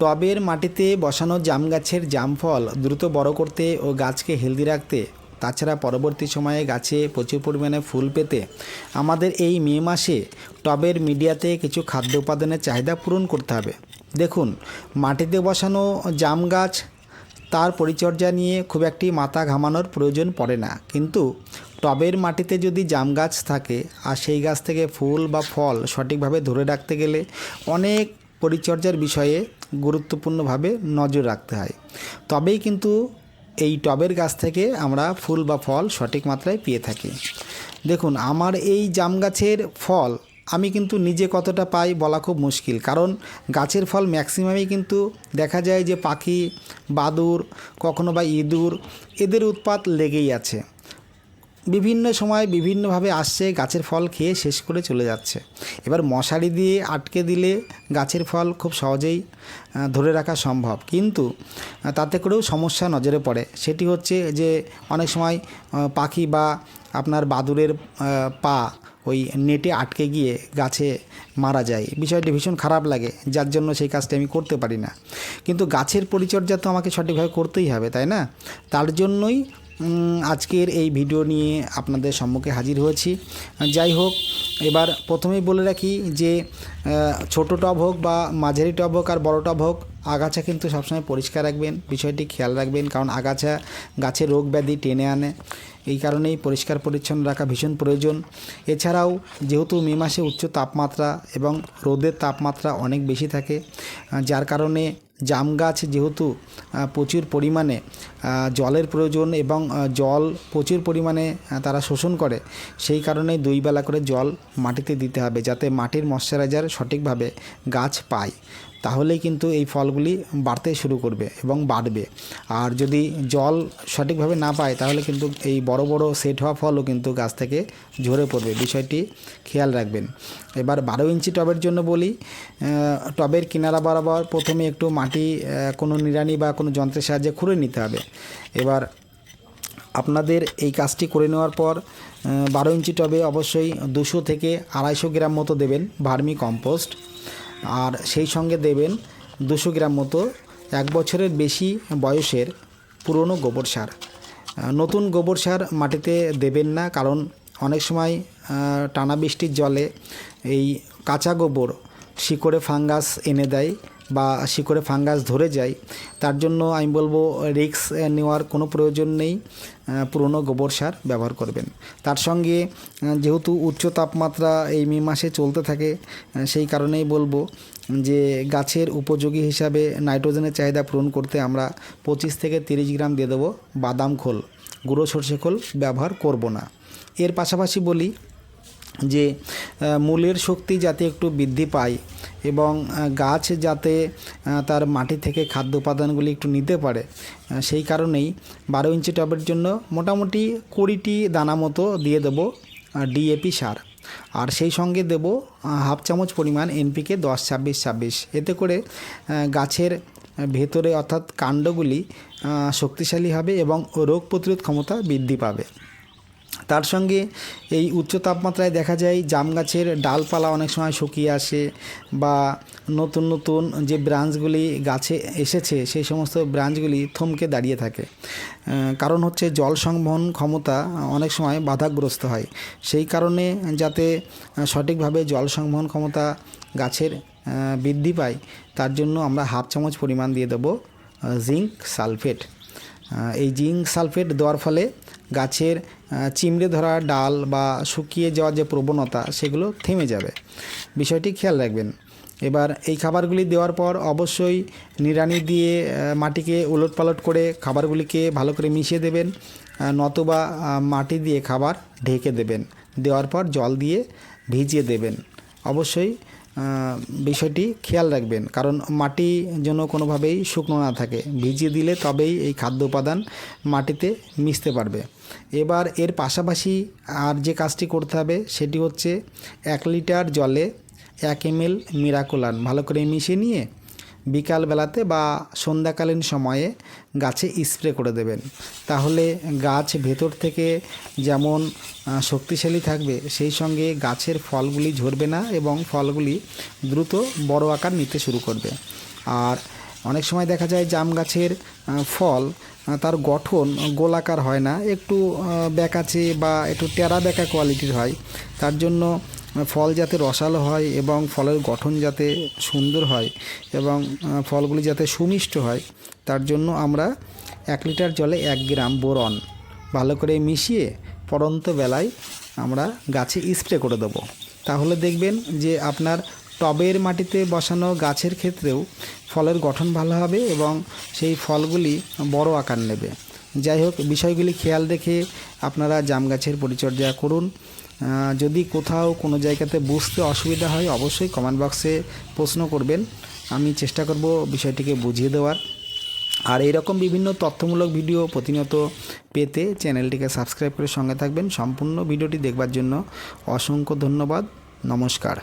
টবের মাটিতে বসানো জাম গাছের জাম ফল দ্রুত বড় করতে ও গাছকে হেলদি রাখতে। তাছাড়া পরবর্তী সময়ে গাছে প্রচুর পরিমাণে ফুল পেতে। আমাদের এই মে মাসে টবের মিডিয়াতে কিছু খাদ্য উপাদানের চাহিদা পূরণ করতে হবে। দেখুন, মাটিতে বসানো জাম গাছ, তার পরিচর্যা নিয়ে খুব একটি মাথা ঘামানোর প্রয়োজন পড়ে না। কিন্তু টবের মাটিতে যদি জাম গাছ থাকে, আর সেই গাছ থেকে ফুল বা ফল সঠিকভাবে ধরে রাখতে গেলে অনেক পরিচর্যার বিষয়ে গুরুত্বপূর্ণভাবে নজর রাখতে হয়। তবেই কিন্তু এই টবের গাছ থেকে আমরা ফুল বা ফল সঠিক মাত্রায় পেয়ে থাকি। দেখুন, আমার এই জাম গাছের ফল আমি কিন্তু নিজে কতটা পাই বলা খুব মুশকিল। কারণ গাছের ফল ম্যাক্সিমামই কিন্তু দেখা যায় যে পাখি বাদুর কখনো বা ইঁদুর, এদের উৎপাত লেগেই আছে। বিভিন্ন সময় বিভিন্নভাবে আসছে, গাছের ফল খেয়ে শেষ করে চলে যাচ্ছে। এবার মশারি দিয়ে আটকে দিলে গাছের ফল খুব সহজেই ধরে রাখা সম্ভব। কিন্তু তাতে করেও সমস্যা নজরে পড়ে। সেটি হচ্ছে যে, অনেক সময় পাখি বা আপনার বাদুরের পা ওই নেটে আটকে গিয়ে গাছে মারা যায়। বিষয়টি ভীষণ খারাপ লাগে। যার জন্য সেই কাজটি আমি করতে পারি না। কিন্তু গাছের পরিচর্যা তো আমাকে সঠিকভাবে করতেই হবে, তাই না? তার জন্যই আজকের এই ভিডিও নিয়ে আপনাদের সম্মুখে হাজির হয়েছি। যাই হোক, এবার প্রথমেই বলে রাখি যে ছোট টব হোক বা মাঝারি টব হোক আর বড় টব হোক, আগাছা কিন্তু সবসময় পরিষ্কার রাখবেন। বিষয়টি খেয়াল রাখবেন, কারণ আগাছা গাছে রোগ ব্যাধি টেনে আনে। এই কারণেই পরিষ্কার পরিচ্ছন্ন রাখা ভীষণ প্রয়োজন। এছাড়াও যেহেতু মে মাসে উচ্চ তাপমাত্রা এবং রোদের তাপমাত্রা অনেক বেশি থাকে যার কারণে জাম গাছ যেহেতু প্রচুর পরিমাণে জলের প্রয়োজন এবং জল প্রচুর পরিমাণে তারা শোষণ করে, সেই কারণেই দুই বেলা করে জল মাটিতে দিতে হবে যাতে মাটির ময়শ্চারাইজার সঠিকভাবে গাছ পায়। তাহলেই কিন্তু এই ফলগুলি বাড়তে শুরু করবে এবং বাড়বে। আর যদি জল সঠিকভাবে না পায়, তাহলে কিন্তু এই বড় বড় সেট হওয়া ফলও কিন্তু গাছ থেকে ঝরে পড়বে। বিষয়টি খেয়াল রাখবেন। এবার বারো ইঞ্চি টবের জন্য বলি টবের কিনারা বরাবর প্রথমে একটু মাটি কোনো নিড়ানি বা কোনো যন্ত্রের সাহায্যে খুঁড়ে নিতে হবে। এবার আপনাদের এই কাজটি করে নেওয়ার পর বারো ইঞ্চি টবে অবশ্যই দুশো থেকে আড়াইশো গ্রাম মতো দেবেন ভার্মি কম্পোস্ট। আর সেই সঙ্গে দেবেন দুশো গ্রাম মতো এক বছরের বেশি বয়সের পুরনো গোবর সার। নতুন গোবর সার মাটিতে দেবেন না, কারণ অনেক সময় টানা বৃষ্টির জলে এই কাঁচা গোবর, শিকড়ে ফাঙ্গাস এনে দেয়। বা শিকড়ে ফাঙ্গাস ধরে যায়, তার জন্য আমি বলব রিক্স নেওয়ার কোনো প্রয়োজন নেই পুরনো গোবর সার ব্যবহার করবেন। তার সঙ্গে যেহেতু উচ্চ তাপমাত্রা এই মে মাসে চলতে থাকে সেই কারণেই বলব যে গাছের উপযোগী হিসাবে নাইট্রোজেনের চাহিদা পূরণ করতে আমরা পঁচিশ থেকে তিরিশ গ্রাম দিয়ে দেবো বাদাম খোল। গুঁড়ো সর্ষে খোল ব্যবহার করব না। এর পাশাপাশি বলি যে মূলের শক্তি যাতে একটু বৃদ্ধি পায় এবং গাছ যাতে তার মাটি থেকে খাদ্য উপাদানগুলি একটু নিতে পারে সেই কারণেই বারো ইঞ্চি টবের জন্য মোটামুটি কুড়িটি দানা মতো দিয়ে দেবো ডিএপি সার। আর সেই সঙ্গে দেব হাফ চামচ পরিমাণ এনপিকে দশ, ছাব্বিশ ছাব্বিশ। এতে করে গাছের ভেতরে অর্থাৎ কাণ্ডগুলি শক্তিশালী হবে এবং রোগ প্রতিরোধ ক্ষমতা বৃদ্ধি পাবে। তার সঙ্গে এই উচ্চ তাপমাত্রায় দেখা যায় জাম গাছের ডালপালা অনেক সময় শুকিয়ে আসে বা নতুন নতুন যে ব্রাঞ্চগুলি গাছে এসেছে সেই সমস্ত ব্রাঞ্চগুলি থমকে দাঁড়িয়ে থাকে। কারণ হচ্ছে জল সংবহন ক্ষমতা অনেক সময় বাধাগ্রস্ত হয়। সেই কারণে যাতে সঠিকভাবে জল সংবহন ক্ষমতা গাছের বৃদ্ধি পায়, তার জন্য আমরা হাফ চামচ পরিমাণ দিয়ে দেবো জিঙ্ক সালফেট। এই জিঙ্ক সালফেট দেওয়ার ফলে গাছের চিমড়ে ধরা ডাল বা শুকিয়ে যাওয়ার যে প্রবণতা, সেগুলো থেমে যাবে। বিষয়টি খেয়াল রাখবেন। এবার এই খাবারগুলি দেওয়ার পর অবশ্যই নিড়ানি দিয়ে মাটিকে উলট পালট করে খাবারগুলিকে ভালো করে মিশিয়ে দেবেন নতুবা মাটি দিয়ে খাবার ঢেকে দেবেন। দেওয়ার পর জল দিয়ে ভিজিয়ে দেবেন। অবশ্যই বিষয়টি খেয়াল রাখবেন। কারণ মাটি যেন কোনোভাবেই শুকনো না থাকে। ভিজিয়ে দিলে তবেই এই খাদ্য উপাদান মাটিতে মিশতে পারবে। এবার এর পাশাপাশি আর যে কাজটি করতে হবে সেটি হচ্ছে এক লিটার জলে এক এম এল মিরাকুলান। ভালো করে মিশিয়ে নিয়ে বিকালবেলাতে বা সন্ধ্যাকালীন সময়ে গাছে স্প্রে করে দেবেন। তাহলে গাছ ভেতর থেকে যেমন শক্তিশালী থাকবে, সেই সঙ্গে গাছের ফলগুলি ঝরবে না এবং ফলগুলি দ্রুত বড় আকার নিতে শুরু করবে। আর অনেক সময় দেখা যায় জাম গাছের ফল তার গঠন গোলাকার হয় না, একটু ব্যাকাচে বা একটু টেরা ব্যাকা কোয়ালিটির হয়। তার জন্য ফল যাতে রসালো হয় এবং ফলের গঠন যাতে সুন্দর হয় এবং ফলগুলি যাতে সুমিষ্ট হয়, তার জন্য আমরা এক লিটার জলে এক গ্রাম বোরন ভালো করে মিশিয়ে পরন্ত বেলায় আমরা গাছে স্প্রে করে দেবো। তাহলে দেখবেন যে আপনার টবের মাটিতে বসানো গাছের ক্ষেত্রেও ফলের গঠন ভালো হবে এবং সেই ফলগুলি বড় আকার নেবে। যাই হোক, বিষয়গুলি খেয়াল রেখে আপনারা জাম গাছের পরিচর্যা করুন। যদি কোথাও কোনো জায়গাতে বুঝতে অসুবিধা হয়, অবশ্যই কমেন্ট বক্সে প্রশ্ন করবেন। আমি চেষ্টা করব বিষয়টিকে বুঝিয়ে দেওয়ার। আর এইরকম বিভিন্ন তথ্যমূলক ভিডিও প্রতিনিয়ত পেতে চ্যানেলটিকে সাবস্ক্রাইব করে সঙ্গে থাকবেন। সম্পূর্ণ ভিডিওটি দেখবার জন্য অসংখ্য ধন্যবাদ। নমস্কার।